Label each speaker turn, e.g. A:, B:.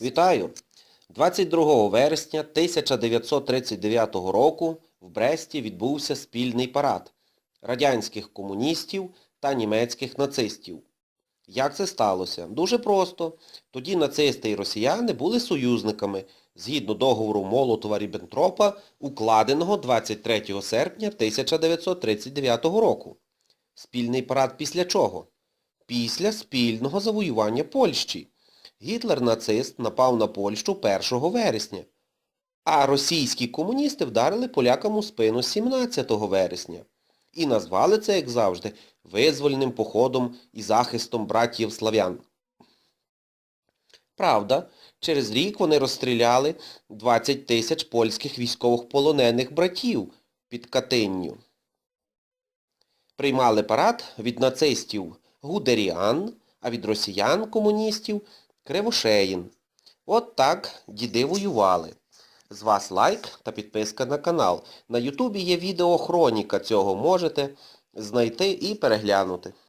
A: Вітаю! 22 вересня 1939 року в Бресті відбувся спільний парад радянських комуністів та німецьких нацистів. Як це сталося? Дуже просто. Тоді нацисти і росіяни були союзниками, згідно договору Молотова-Ріббентропа, укладеного 23 серпня 1939 року. Спільний парад після чого? Після спільного завоювання Польщі. Гітлер-нацист напав на Польщу 1 вересня, а російські комуністи вдарили полякам у спину 17 вересня. І назвали це, як завжди, визвольним походом і захистом братів славян. Правда, через рік вони розстріляли 20 тисяч польських військових полонених братів під Катинню. Приймали парад від нацистів Гудеріан, а від росіян-комуністів Кривошеїн. От так діди воювали. З вас лайк та підписка на канал. На Ютубі є відеохроніка цього, можете знайти і переглянути.